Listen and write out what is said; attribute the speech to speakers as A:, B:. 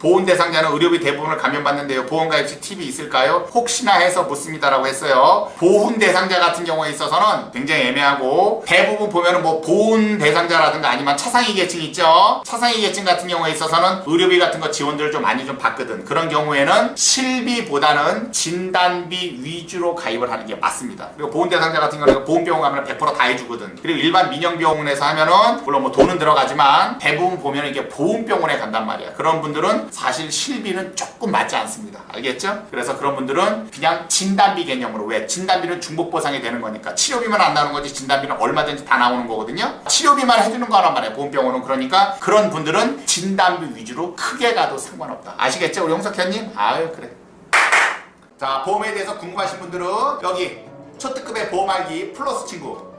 A: 보훈 대상자는 의료비 대부분을 감면받는데요. 보험가입 시 팁이 있을까요? 혹시나 해서 묻습니다라고 했어요. 보훈 대상자 같은 경우에 있어서는 굉장히 애매하고 대부분 보면은 뭐 보훈 대상자라든가 아니면 차상위 계층 있죠. 차상위 계층 같은 경우에 있어서는 의료비 같은 거 지원들을 좀 많이 좀 받거든. 그런 경우에는 실비보다는 진단비 위주로 가입을 하는 게 맞습니다. 그리고 보훈 대상자 같은 경우는 보훈병원 가면 100%다 해주거든. 그리고 일반 민영병원에서 하면은 물론 뭐 돈은 들어가지만 대부분 보면 이게 보훈병원에 간단 말이야. 그런 분들은 사실 실비는 조금 맞지 않습니다. 알겠죠? 그래서 그런 분들은 그냥 진단비 개념으로 왜 진단비는 중복 보상이 되는 거니까 치료비만 안 나오는 거지 진단비는 얼마든지 다 나오는 거거든요. 치료비만 해주는 거란 말이에요. 보훈병원은 그러니까 그런 분들은 진단비 위주로 크게 가도 상관없다. 아시겠죠? 우리 홍석현님? 아유 그래. 자, 보험에 대해서 궁금하신 분들은 여기 초특급의 보험 알기 플러스 친구